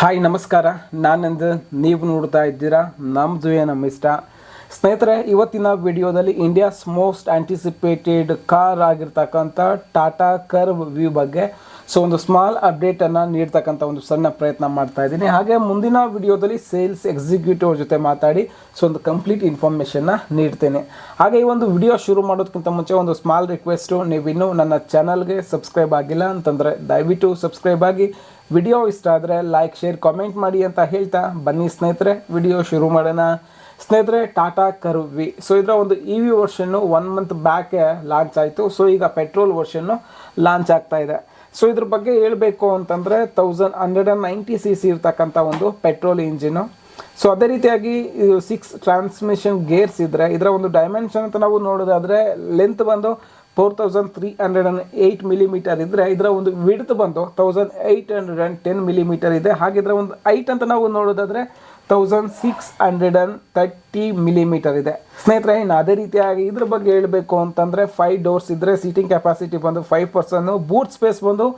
Hi, ನಮಸ್ಕಾರ. ನಾನಂದು ನೀವು ನೋಡ್ತಾ ಇದ್ದೀರಾ ನಮ್ಮದು ನಮ್ಮ ಇಷ್ಟ ಸ್ನೇಹಿತರೆ, ಇವತ್ತಿನ ವಿಡಿಯೋದಲ್ಲಿ ಇಂಡಿಯಾಸ್ ಮೋಸ್ಟ್ ಆಂಟಿಸಿಪೇಟೆಡ್ ಕಾರ್ ಆಗಿರ್ತಕ್ಕಂಥ ಟಾಟಾ ಕರ್ವ್ ವ್ಯೂ ಬಗ್ಗೆ ಸೊ ಒಂದು ಸ್ಮಾಲ್ ಅಪ್ಡೇಟನ್ನು ನೀಡ್ತಕ್ಕಂಥ ಒಂದು ಸಣ್ಣ ಪ್ರಯತ್ನ ಮಾಡ್ತಾ ಇದ್ದೀನಿ. ಹಾಗೆ ಮುಂದಿನ ವಿಡಿಯೋದಲ್ಲಿ ಸೇಲ್ಸ್ ಎಕ್ಸಿಕ್ಯೂಟಿವ್ ಜೊತೆ ಮಾತಾಡಿ ಸೊ ಒಂದು ಕಂಪ್ಲೀಟ್ ಇನ್ಫಾರ್ಮೇಷನ್ನ ನೀಡ್ತೇನೆ. ಹಾಗೆ ಈ ಒಂದು ವಿಡಿಯೋ ಶುರು ಮಾಡೋದಕ್ಕಿಂತ ಮುಂಚೆ ಒಂದು ಸ್ಮಾಲ್ ರಿಕ್ವೆಸ್ಟು ನೀವಿನ್ನೂ ನನ್ನ ಚಾನಲ್ಗೆ ಸಬ್ಸ್ಕ್ರೈಬ್ ಆಗಿಲ್ಲ ಅಂತಂದರೆ ದಯವಿಟ್ಟು ಸಬ್ಸ್ಕ್ರೈಬ್ ಆಗಿ ವಿಡಿಯೋ ಇಷ್ಟ ಆದರೆ ಲೈಕ್ ಶೇರ್ ಕಾಮೆಂಟ್ ಮಾಡಿ ಅಂತ ಹೇಳ್ತಾ. ಬನ್ನಿ ಸ್ನೇಹಿತರೆ, ವಿಡಿಯೋ ಶುರು ಮಾಡೋಣ. ಸ್ನೇಹಿತರೆ ಟಾಟಾ ಕರ್ವಿ ಸೊ ಇದರ ಒಂದು E V version one month ಬ್ಯಾಕೆ launch ಆಯಿತು. ಸೊ ಈಗ ಪೆಟ್ರೋಲ್ ವರ್ಷನ್ನು ಲಾಂಚ್ ಆಗ್ತಾ ಇದೆ. ಸೊ ಇದ್ರ ಬಗ್ಗೆ ಹೇಳಬೇಕು ಅಂತಂದರೆ thousand hundred and ninety C C ಇರ್ತಕ್ಕಂಥ ಒಂದು ಪೆಟ್ರೋಲ್ ಇಂಜಿನು ಸೊ ಅದೇ ರೀತಿಯಾಗಿ ಸಿಕ್ಸ್ ಟ್ರಾನ್ಸ್ಮಿಷನ್ ಗೇರ್ಸ್ ಇದ್ದರೆ ಇದರ ಒಂದು ಡೈಮೆನ್ಷನ್ ಅಂತ ನಾವು ನೋಡೋದಾದರೆ ಲೆಂತ್ ಬಂದು four thousand three hundred and eight millimetre ಇದ್ದರೆ ಇದರ ಒಂದು ವಿಡ್ತ್ ಬಂದು thousand eight hundred and ten millimetre ಇದೆ. ಹಾಗಿದ್ರೆ ಒಂದು ಐಟ್ ಅಂತ ನಾವು ನೋಡೋದಾದರೆ thousand six hundred and thirty millimetre ಇದೆ. ಸ್ನೇಹಿತರೆ, ಇನ್ನು ಅದೇ ರೀತಿಯಾಗಿ ಇದ್ರ ಬಗ್ಗೆ ಹೇಳಬೇಕು ಅಂತಂದರೆ ಫೈವ್ ಡೋರ್ಸ್ ಇದ್ದರೆ ಸೀಟಿಂಗ್ ಕೆಪಾಸಿಟಿ ಬಂದು ಫೈವ್ ಪರ್ಸನ್ನು ಬೂಟ್ ಸ್ಪೇಸ್ ಬಂದು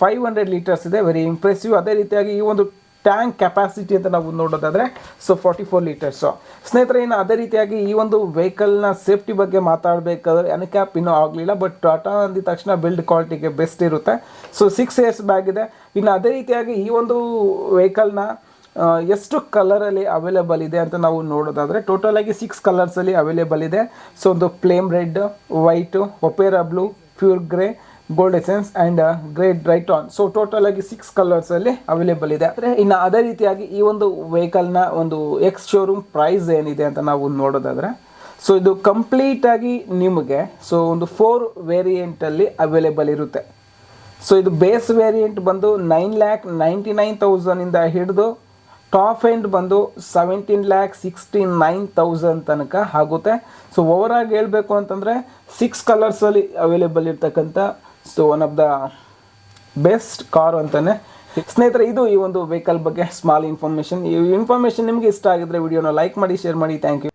ಫೈವ್ ಹಂಡ್ರೆಡ್ ಲೀಟರ್ಸ್ ಇದೆ. ವೆರಿ ಇಂಪ್ರೆಸಿವ್ ಅದೇ ರೀತಿಯಾಗಿ ಈ ಒಂದು ಟ್ಯಾಂಕ್ ಕೆಪಾಸಿಟಿ ಅಂತ ನಾವು ನೋಡೋದಾದರೆ ಸೊ ಫಾರ್ಟಿ ಫೋರ್ ಲೀಟರ್ಸು ಸ್ನೇಹಿತರೆ, ಇನ್ನು ಅದೇ ರೀತಿಯಾಗಿ ಈ ಒಂದು ವೆಹಿಕಲ್ನ ಸೇಫ್ಟಿ ಬಗ್ಗೆ ಮಾತಾಡಬೇಕಾದ್ರೆ ಅನ್ಕ್ಯಾಪ್ ಇನ್ನೂ ಆಗಲಿಲ್ಲ ಬಟ್ ಟಾಟಾ ಅಂದಿದ ತಕ್ಷಣ ಬಿಲ್ಡ್ ಕ್ವಾಲಿಟಿಗೆ ಬೆಸ್ಟ್ ಇರುತ್ತೆ. ಸೊ ಸಿಕ್ಸ್ ಇಯರ್ಸ್ ಬ್ಯಾಗ್ ಇದೆ. ಇನ್ನು ಅದೇ ರೀತಿಯಾಗಿ ಈ ಒಂದು ವೆಹಿಕಲ್ನ ಎಷ್ಟು ಕಲರಲ್ಲಿ ಅವೈಲೇಬಲ್ ಇದೆ ಅಂತ ನಾವು ನೋಡೋದಾದರೆ ಟೋಟಲ್ ಆಗಿ ಸಿಕ್ಸ್ ಕಲರ್ಸಲ್ಲಿ ಅವೈಲೇಬಲ್ ಇದೆ. ಸೊ ಒಂದು flame red white opera blue pure grey gold essence and great ಡ್ರೈಟ್ ಆನ್ ಸೊ ಟೋಟಲ್ ಆಗಿ ಸಿಕ್ಸ್ ಕಲರ್ಸಲ್ಲಿ ಅವೈಲೇಬಲ್ ಇದೆ. ಆದರೆ ಇನ್ನು ಅದೇ ರೀತಿಯಾಗಿ ಈ ಒಂದು ವೆಹಿಕಲ್ನ ಒಂದು ಎಕ್ಸ್ ಶೋರೂಮ್ ಪ್ರೈಸ್ ಏನಿದೆ ಅಂತ ನಾವು ನೋಡೋದಾದರೆ ಸೊ ಇದು ಕಂಪ್ಲೀಟಾಗಿ ನಿಮಗೆ ಸೊ ಒಂದು ಫೋರ್ ವೇರಿಯಂಟಲ್ಲಿ ಅವೈಲೇಬಲ್ ಇರುತ್ತೆ. ಸೊ ಇದು ಬೇಸ್ ವೇರಿಯಂಟ್ ಬಂದು ನೈನ್ ಲ್ಯಾಕ್ ನೈಂಟಿ ನೈನ್ ತೌಸಂಡಿಂದ ಹಿಡಿದು ಟಾಪ್ ಎಂಡ್ ಬಂದು seventeen lakh sixty nine thousand ತನಕ ಆಗುತ್ತೆ. ಸೊ ಓವರಾಗಿ ಹೇಳಬೇಕು ಅಂತಂದರೆ ಸಿಕ್ಸ್ ಕಲರ್ಸಲ್ಲಿ ಅವೈಲೇಬಲ್ ಇರ್ತಕ್ಕಂಥ so one of the best car ಅಂತಲೇ ಸ್ನೇಹಿತರೆ, ಇದು ಈ ಒಂದು ವೆಹಿಕಲ್ ಬಗ್ಗೆ ಸ್ಮಾಲ್ ಇನ್ಫಾರ್ಮೇಷನ್ ಈ ಇನ್ಫಾರ್ಮೇಷನ್ ನಿಮಗೆ ಇಷ್ಟ ಆಗಿದ್ರೆ ವಿಡಿಯೋನ ಲೈಕ್ ಮಾಡಿ ಶೇರ್ ಮಾಡಿ. Thank you